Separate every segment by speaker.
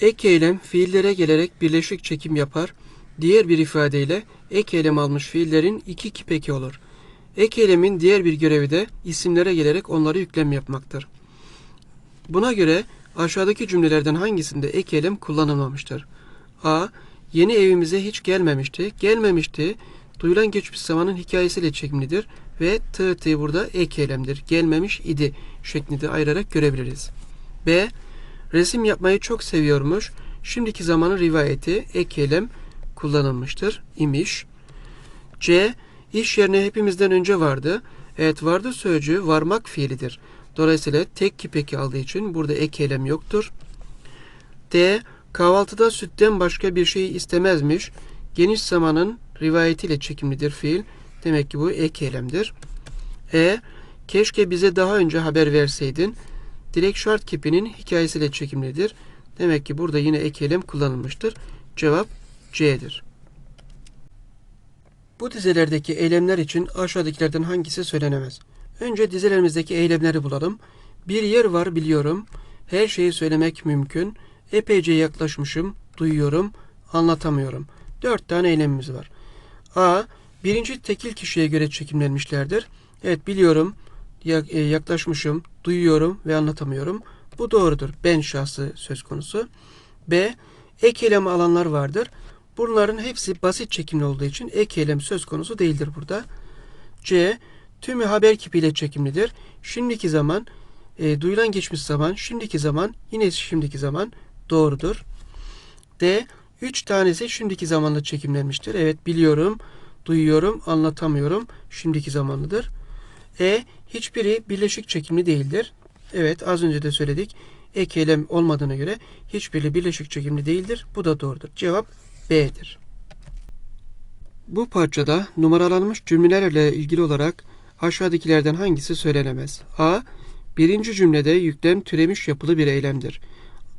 Speaker 1: Ek eylem fiillere gelerek birleşik çekim yapar. Diğer bir ifadeyle ek eylem almış fiillerin iki kipeki olur. Ek eylemin diğer bir görevi de isimlere gelerek onları yüklem yapmaktır. Buna göre aşağıdaki cümlelerden hangisinde ek eylem kullanılmamıştır? A. Yeni evimize hiç gelmemişti. Gelmemişti. Duyulan geçmiş zamanın hikayesiyle çekimlidir ve tı tı burada ek eylemdir. Gelmemiş idi şeklinde ayırarak görebiliriz. B. Resim yapmayı çok seviyormuş. Şimdiki zamanın rivayeti ek eylem kullanılmıştır imiş. C. İş yerine hepimizden önce vardı. Evet vardı sözcüğü varmak fiilidir. Dolayısıyla tek kipeki aldığı için burada ek eylem yoktur. D. Kahvaltıda sütten başka bir şey istemezmiş. Geniş zamanın rivayetiyle çekimlidir fiil. Demek ki bu ek eylemdir. E. Keşke bize daha önce haber verseydin. Direkt şart kipinin hikayesiyle çekimlidir. Demek ki burada yine ek kullanılmıştır. Cevap C'dir. Bu dizelerdeki eylemler için aşağıdakilerden hangisi söylenemez? Önce dizelerimizdeki eylemleri bulalım. Bir yer var biliyorum. Her şeyi söylemek mümkün. Epeyce yaklaşmışım, duyuyorum, anlatamıyorum. Dört tane eylemimiz var. A. Birinci tekil kişiye göre çekimlenmişlerdir. Evet biliyorum, yaklaşmışım, duyuyorum ve anlatamıyorum. Bu doğrudur. Ben şahsı söz konusu. B. Ek eylem alanlar vardır. Bunların hepsi basit çekimli olduğu için ek eylem söz konusu değildir burada. C. Tümü haber kipiyle çekimlidir. Şimdiki zaman, e, duyulan geçmiş zaman, şimdiki zaman, yine şimdiki zaman doğrudur. D. Üç tanesi şimdiki zamanla çekimlenmiştir. Evet biliyorum, duyuyorum, anlatamıyorum. Şimdiki zamanlıdır. E. Hiçbiri birleşik çekimli değildir. Evet az önce de söyledik. Ek olmadığına göre hiçbiri birleşik çekimli değildir. Bu da doğrudur. Cevap B'dir. Bu parçada numaralanmış cümlelerle ilgili olarak aşağıdakilerden hangisi söylenemez? A. Birinci cümlede yüklem türemiş yapılı bir eylemdir.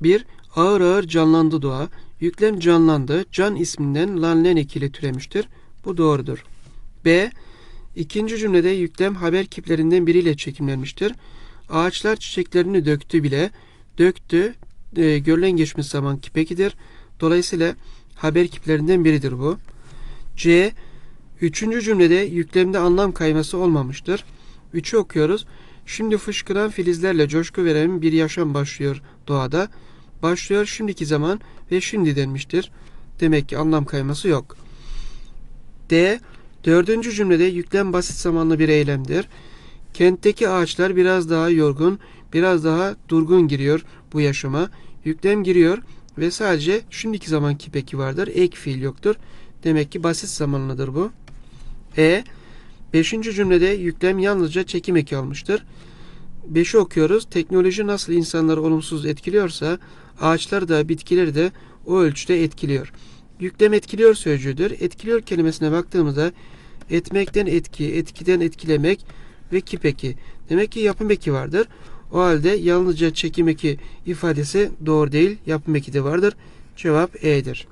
Speaker 1: 1. Ağır ağır canlandı doğa. Yüklem canlandı. Can isminden lanlen ekili türemiştir. Bu doğrudur. B. İkinci cümlede yüklem haber kiplerinden biriyle çekimlenmiştir. Ağaçlar çiçeklerini döktü bile. Döktü e, görülen geçmiş zaman kipekidir. Dolayısıyla haber kiplerinden biridir bu. C. Üçüncü cümlede yüklemde anlam kayması olmamıştır. Üçü okuyoruz. Şimdi fışkıran filizlerle coşku veren bir yaşam başlıyor doğada. Başlıyor şimdiki zaman ve şimdi denmiştir. Demek ki anlam kayması yok. D. Dördüncü cümlede yüklem basit zamanlı bir eylemdir. Kentteki ağaçlar biraz daha yorgun, biraz daha durgun giriyor bu yaşama. Yüklem giriyor ve sadece şimdiki zaman kipeki vardır. Ek fiil yoktur. Demek ki basit zamanlıdır bu. E. Beşinci cümlede yüklem yalnızca çekim eki almıştır. Beşi okuyoruz. Teknoloji nasıl insanları olumsuz etkiliyorsa ağaçlar da bitkileri de o ölçüde etkiliyor. Yüklem etkiliyor sözcüğüdür. Etkiliyor kelimesine baktığımızda etmekten etki, etkiden etkilemek ve kipeki. Demek ki yapım eki vardır. O halde yalnızca çekim eki ifadesi doğru değil. Yapım eki de vardır. Cevap E'dir.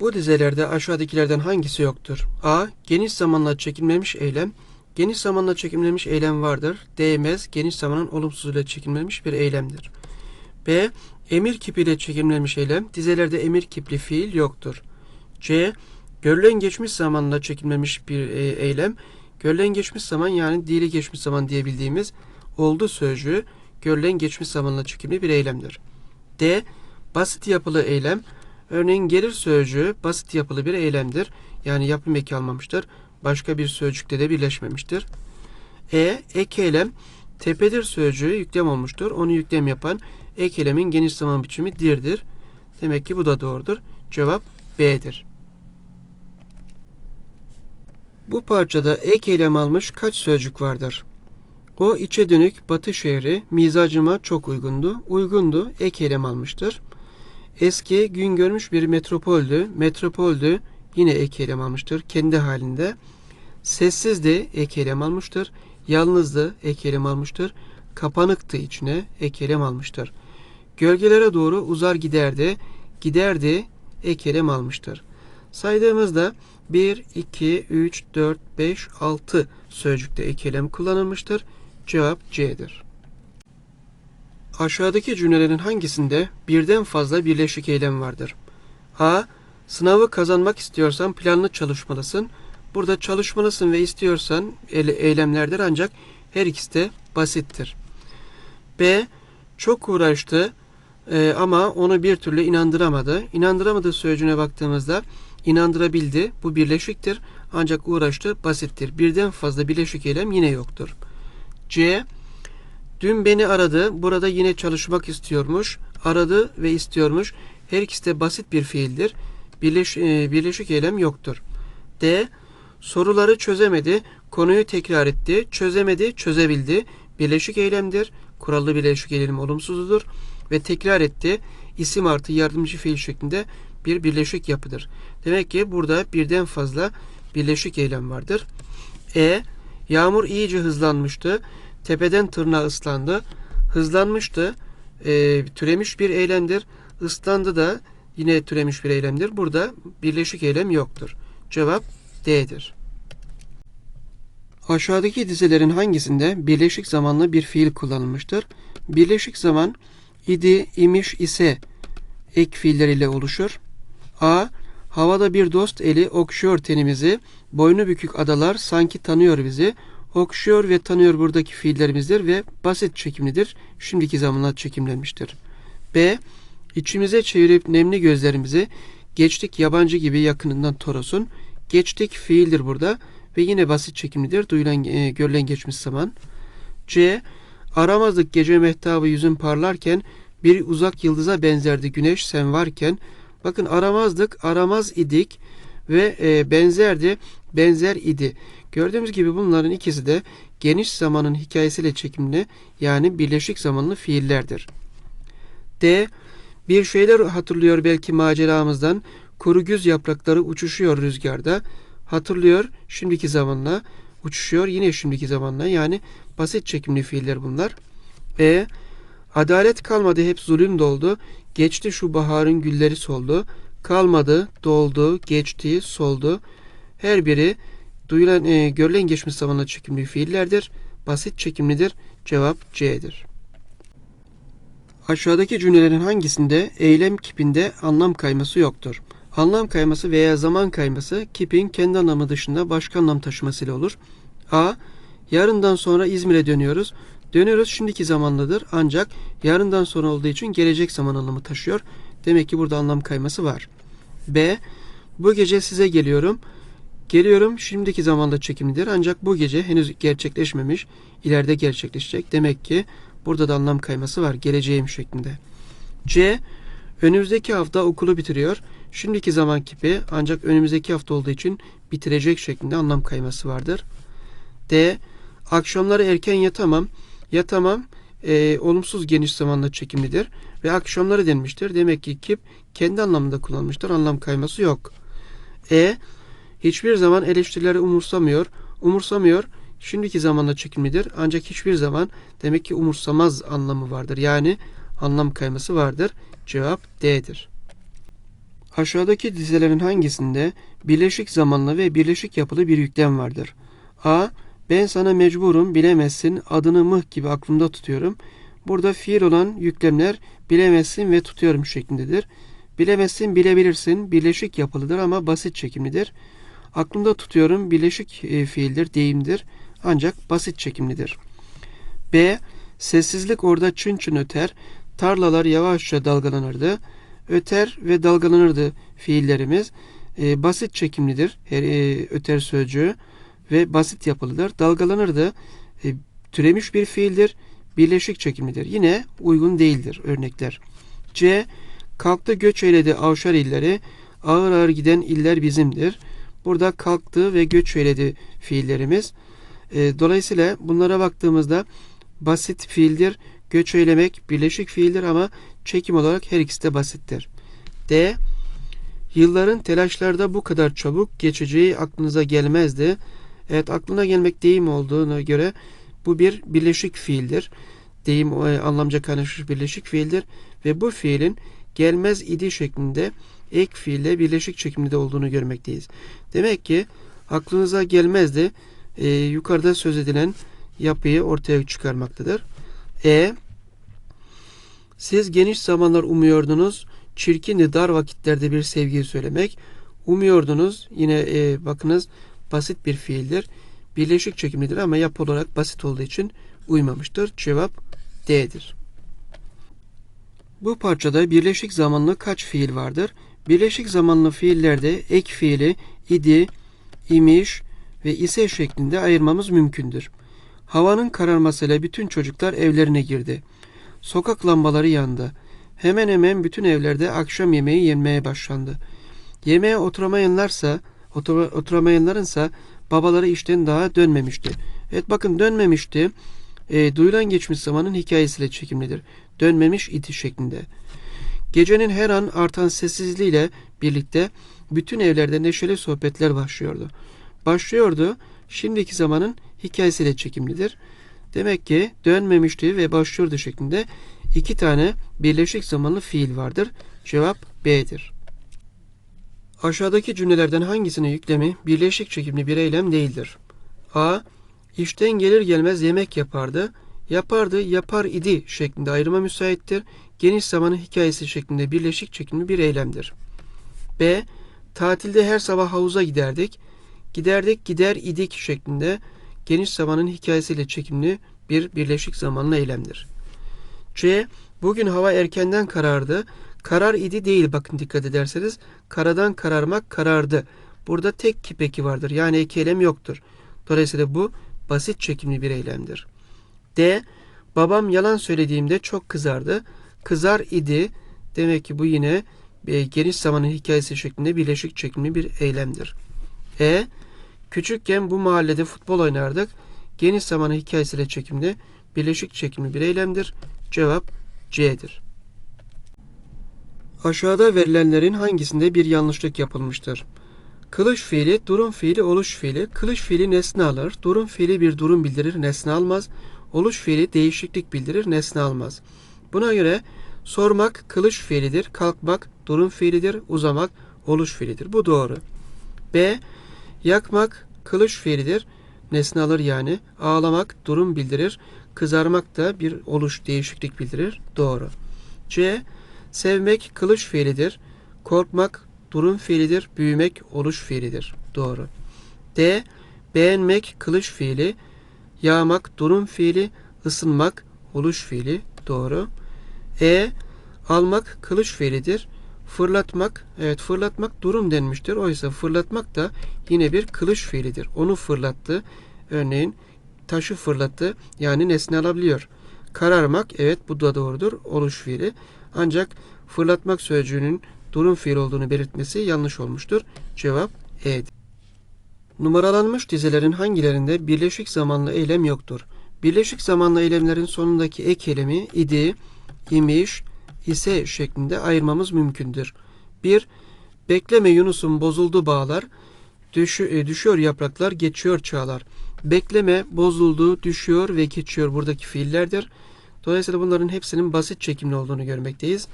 Speaker 1: Bu dizelerde aşağıdakilerden hangisi yoktur? A. Geniş zamanla çekilmemiş eylem. Geniş zamanla çekimlenmiş eylem vardır. Değmez, geniş zamanın olumsuzluğuyla çekimlenmiş bir eylemdir. B. Emir kipiyle çekimlenmiş eylem. Dizelerde emir kipli fiil yoktur. C. Görülen geçmiş zamanla çekimlenmiş bir e, eylem. Görülen geçmiş zaman yani dili geçmiş zaman diyebildiğimiz oldu sözcüğü görülen geçmiş zamanla çekimli bir eylemdir. D. Basit yapılı eylem. Örneğin gelir sözcüğü basit yapılı bir eylemdir. Yani yapım eki almamıştır. Başka bir sözcükte de birleşmemiştir. E. Ek eylem. Tepedir sözcüğü yüklem olmuştur. Onu yüklem yapan ek eylemin geniş zaman biçimi dirdir. Demek ki bu da doğrudur. Cevap B'dir. Bu parçada ek eylem almış kaç sözcük vardır? O içe dönük batı şehri mizacıma çok uygundu. Uygundu ek eylem almıştır. Eski gün görmüş bir metropoldü. Metropoldü yine ek eylem almıştır kendi halinde. Sessizdi ek eylem almıştır. Yalnızdı ek eylem almıştır. Kapanıktı içine ek eylem almıştır. Gölgelere doğru uzar giderdi. Giderdi ek eylem almıştır. Saydığımızda 1, 2, 3, 4, 5, 6 sözcükte ek eylem kullanılmıştır. Cevap C'dir. Aşağıdaki cümlelerin hangisinde birden fazla birleşik eylem vardır? A. Sınavı kazanmak istiyorsan planlı çalışmalısın. Burada çalışmalısın ve istiyorsan eylemlerdir ancak her ikisi de basittir. B. Çok uğraştı e, ama onu bir türlü inandıramadı. İnandıramadı sözcüğüne baktığımızda inandırabildi. Bu birleşiktir. Ancak uğraştı basittir. Birden fazla birleşik eylem yine yoktur. C. Dün beni aradı. Burada yine çalışmak istiyormuş. Aradı ve istiyormuş. Her ikisi de basit bir fiildir. Birleş, e, birleşik eylem yoktur. D. Soruları çözemedi. Konuyu tekrar etti. Çözemedi, çözebildi. Birleşik eylemdir. Kurallı birleşik eylem olumsuzudur. Ve tekrar etti. İsim artı yardımcı fiil şeklinde bir birleşik yapıdır. Demek ki burada birden fazla birleşik eylem vardır. E. Yağmur iyice hızlanmıştı. Tepeden tırnağa ıslandı. Hızlanmıştı. E, türemiş bir eylemdir. Islandı da yine türemiş bir eylemdir. Burada birleşik eylem yoktur. Cevap D'dir. Aşağıdaki dizelerin hangisinde birleşik zamanlı bir fiil kullanılmıştır? Birleşik zaman idi, imiş, ise ek fiilleriyle oluşur. A. Havada bir dost eli okşuyor tenimizi. Boynu bükük adalar sanki tanıyor bizi. Okşuyor ve tanıyor buradaki fiillerimizdir ve basit çekimlidir. Şimdiki zamanla çekimlenmiştir. B. İçimize çevirip nemli gözlerimizi geçtik yabancı gibi yakınından Toros'un. Geçtik fiildir burada ve yine basit çekimlidir. Duyulan, e, görülen geçmiş zaman. C. Aramazdık gece mehtabı yüzün parlarken bir uzak yıldıza benzerdi güneş sen varken. Bakın aramazdık, aramaz idik ve e, benzerdi, benzer idi. Gördüğümüz gibi bunların ikisi de geniş zamanın hikayesiyle çekimli yani birleşik zamanlı fiillerdir. D. Bir şeyler hatırlıyor belki maceramızdan. Kuru güz yaprakları uçuşuyor rüzgarda. Hatırlıyor şimdiki zamanla. Uçuşuyor yine şimdiki zamanla. Yani basit çekimli fiiller bunlar. E. Adalet kalmadı hep zulüm doldu. Geçti şu baharın gülleri soldu. Kalmadı, doldu, geçti, soldu. Her biri duyulan, e, görülen geçmiş zamanla çekimli fiillerdir. Basit çekimlidir. Cevap C'dir. Aşağıdaki cümlelerin hangisinde eylem kipinde anlam kayması yoktur? Anlam kayması veya zaman kayması kipin kendi anlamı dışında başka anlam taşımasıyla olur. A. Yarından sonra İzmir'e dönüyoruz. Dönüyoruz şimdiki zamanlıdır ancak yarından sonra olduğu için gelecek zaman anlamı taşıyor. Demek ki burada anlam kayması var. B. Bu gece size geliyorum. Geliyorum şimdiki zamanda çekimlidir ancak bu gece henüz gerçekleşmemiş. ileride gerçekleşecek. Demek ki burada da anlam kayması var. Geleceğim şeklinde. C. Önümüzdeki hafta okulu bitiriyor. Şimdiki zaman kipi ancak önümüzdeki hafta olduğu için bitirecek şeklinde anlam kayması vardır. D. Akşamları erken yatamam. Yatamam e, olumsuz geniş zamanla çekimlidir ve akşamları denmiştir. Demek ki kip kendi anlamında kullanmıştır. Anlam kayması yok. E. Hiçbir zaman eleştirileri umursamıyor. Umursamıyor şimdiki zamanla çekimlidir. Ancak hiçbir zaman demek ki umursamaz anlamı vardır. Yani anlam kayması vardır. Cevap D'dir. Aşağıdaki dizelerin hangisinde birleşik zamanlı ve birleşik yapılı bir yüklem vardır? A. Ben sana mecburum bilemezsin adını mıh gibi aklımda tutuyorum. Burada fiil olan yüklemler bilemezsin ve tutuyorum şeklindedir. Bilemezsin bilebilirsin birleşik yapılıdır ama basit çekimlidir. Aklımda tutuyorum birleşik e, fiildir, deyimdir ancak basit çekimlidir. B. Sessizlik orada çın çın öter. Tarlalar yavaşça dalgalanırdı. Öter ve dalgalanırdı fiillerimiz. E, basit çekimlidir her e, öter sözcüğü ve basit yapılıdır. Dalgalanırdı e, türemiş bir fiildir. Birleşik çekimlidir. Yine uygun değildir örnekler. C. Kalktı göç eyledi avşar illeri. Ağır ağır giden iller bizimdir. Burada kalktı ve göç eyledi fiillerimiz. E, dolayısıyla bunlara baktığımızda basit fiildir. Göç eylemek birleşik fiildir ama çekim olarak her ikisi de basittir. D. Yılların telaşlarda bu kadar çabuk geçeceği aklınıza gelmezdi. Evet aklına gelmek deyim olduğuna göre bu bir birleşik fiildir. Deyim e, anlamca kaynaşmış birleşik fiildir ve bu fiilin gelmez idi şeklinde ek fiille birleşik çekimde olduğunu görmekteyiz. Demek ki aklınıza gelmezdi e, yukarıda söz edilen yapıyı ortaya çıkarmaktadır. E Siz geniş zamanlar umuyordunuz. Çirkindi dar vakitlerde bir sevgiyi söylemek. Umuyordunuz. Yine e, bakınız basit bir fiildir. Birleşik çekimlidir ama yapı olarak basit olduğu için uymamıştır. Cevap D'dir. Bu parçada birleşik zamanlı kaç fiil vardır? Birleşik zamanlı fiillerde ek fiili idi, imiş ve ise şeklinde ayırmamız mümkündür. Havanın kararmasıyla bütün çocuklar evlerine girdi. Sokak lambaları yandı. Hemen hemen bütün evlerde akşam yemeği yenmeye başlandı. Yemeğe oturamayanlarsa, otur, oturamayanlarınsa babaları işten daha dönmemişti. Evet bakın dönmemişti. E, duyulan geçmiş zamanın hikayesiyle çekimlidir. Dönmemiş idi şeklinde. Gecenin her an artan sessizliğiyle birlikte bütün evlerde neşeli sohbetler başlıyordu. Başlıyordu, şimdiki zamanın hikayesiyle çekimlidir. Demek ki dönmemişti ve başlıyordu şeklinde iki tane birleşik zamanlı fiil vardır. Cevap B'dir. Aşağıdaki cümlelerden hangisinin yüklemi birleşik çekimli bir eylem değildir? A. İşten gelir gelmez yemek yapardı. Yapardı, yapar idi şeklinde ayrıma müsaittir. Geniş zamanın hikayesi şeklinde birleşik çekimli bir eylemdir. B. Tatilde her sabah havuza giderdik. Giderdik, gider idik şeklinde geniş zamanın hikayesiyle çekimli bir birleşik zamanlı eylemdir. C. Bugün hava erkenden karardı. Karar idi değil bakın dikkat ederseniz. Karadan kararmak karardı. Burada tek kipeki vardır. Yani iki yoktur. Dolayısıyla bu basit çekimli bir eylemdir. D. Babam yalan söylediğimde çok kızardı. Kızar idi. Demek ki bu yine geniş zamanın hikayesi şeklinde birleşik çekimli bir eylemdir. E. Küçükken bu mahallede futbol oynardık. Geniş zamanın hikayesiyle çekimli birleşik çekimli bir eylemdir. Cevap C'dir. Aşağıda verilenlerin hangisinde bir yanlışlık yapılmıştır? Kılıç fiili, durum fiili, oluş fiili. Kılıç fiili nesne alır. Durum fiili bir durum bildirir, nesne almaz. Oluş fiili değişiklik bildirir, nesne almaz. Buna göre sormak kılıç fiilidir, kalkmak durum fiilidir, uzamak oluş fiilidir. Bu doğru. B. Yakmak kılıç fiilidir, nesne alır yani. Ağlamak durum bildirir, kızarmak da bir oluş değişiklik bildirir. Doğru. C. Sevmek kılıç fiilidir, korkmak durum fiilidir, büyümek oluş fiilidir. Doğru. D. Beğenmek kılıç fiili, yağmak durum fiili, ısınmak oluş fiili. Doğru. E. Almak kılıç fiilidir. Fırlatmak, evet fırlatmak durum denmiştir. Oysa fırlatmak da yine bir kılıç fiilidir. Onu fırlattı. Örneğin taşı fırlattı. Yani nesne alabiliyor. Kararmak, evet bu da doğrudur. Oluş fiili. Ancak fırlatmak sözcüğünün durum fiil olduğunu belirtmesi yanlış olmuştur. Cevap E'dir. Numaralanmış dizelerin hangilerinde birleşik zamanlı eylem yoktur? Birleşik zamanlı eylemlerin sonundaki ek eylemi idi, imiş, ise şeklinde ayırmamız mümkündür. 1. Bekleme Yunus'un bozuldu bağlar, düşü, e, düşüyor yapraklar, geçiyor çağlar. Bekleme, bozuldu, düşüyor ve geçiyor buradaki fiillerdir. Dolayısıyla bunların hepsinin basit çekimli olduğunu görmekteyiz.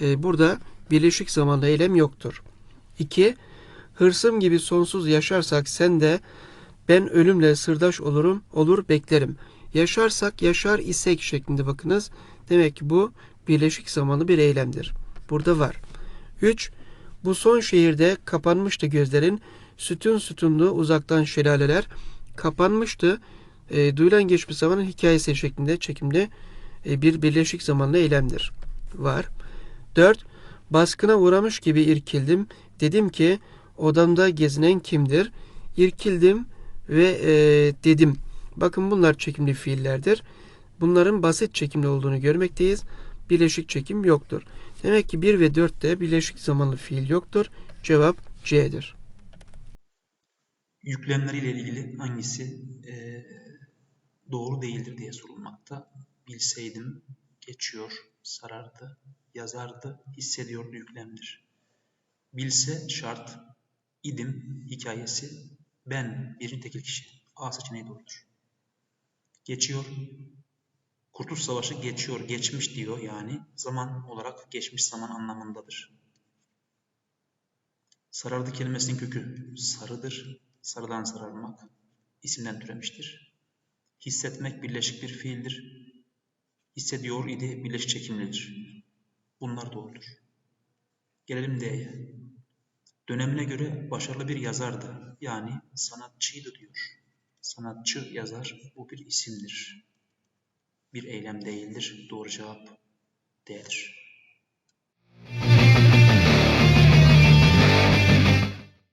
Speaker 1: Ee, burada birleşik zamanlı eylem yoktur. 2. Hırsım gibi sonsuz yaşarsak sen de ben ölümle sırdaş olurum, olur beklerim. Yaşarsak yaşar isek şeklinde bakınız. Demek ki bu birleşik zamanlı bir eylemdir. Burada var. 3. Bu son şehirde kapanmıştı gözlerin. Sütun sütunlu uzaktan şelaleler kapanmıştı. E, duyulan geçmiş zamanın hikayesi şeklinde çekimde e, bir birleşik zamanlı eylemdir. Var. 4. Baskına uğramış gibi irkildim. Dedim ki odamda gezinen kimdir? İrkildim ve e, dedim. Bakın bunlar çekimli fiillerdir. Bunların basit çekimli olduğunu görmekteyiz. Birleşik çekim yoktur. Demek ki 1 ve 4'te birleşik zamanlı fiil yoktur. Cevap C'dir.
Speaker 2: Yüklemleriyle ilgili hangisi e, doğru değildir diye sorulmakta. Bilseydim, geçiyor, sarardı, yazardı, hissediyordu yüklemdir. Bilse şart, idim hikayesi, ben birinci tekil kişi. A seçeneği doğrudur. Geçiyor, Kurtuluş Savaşı geçiyor, geçmiş diyor yani zaman olarak geçmiş zaman anlamındadır. Sarardı kelimesinin kökü sarıdır, sarıdan sararmak isimden türemiştir. Hissetmek birleşik bir fiildir. Hissediyor idi birleş çekimlidir. Bunlar doğrudur. Gelelim D'ye. Dönemine göre başarılı bir yazardı. Yani sanatçıydı diyor. Sanatçı yazar bu bir isimdir. Bir eylem değildir. Doğru cevap D'dir.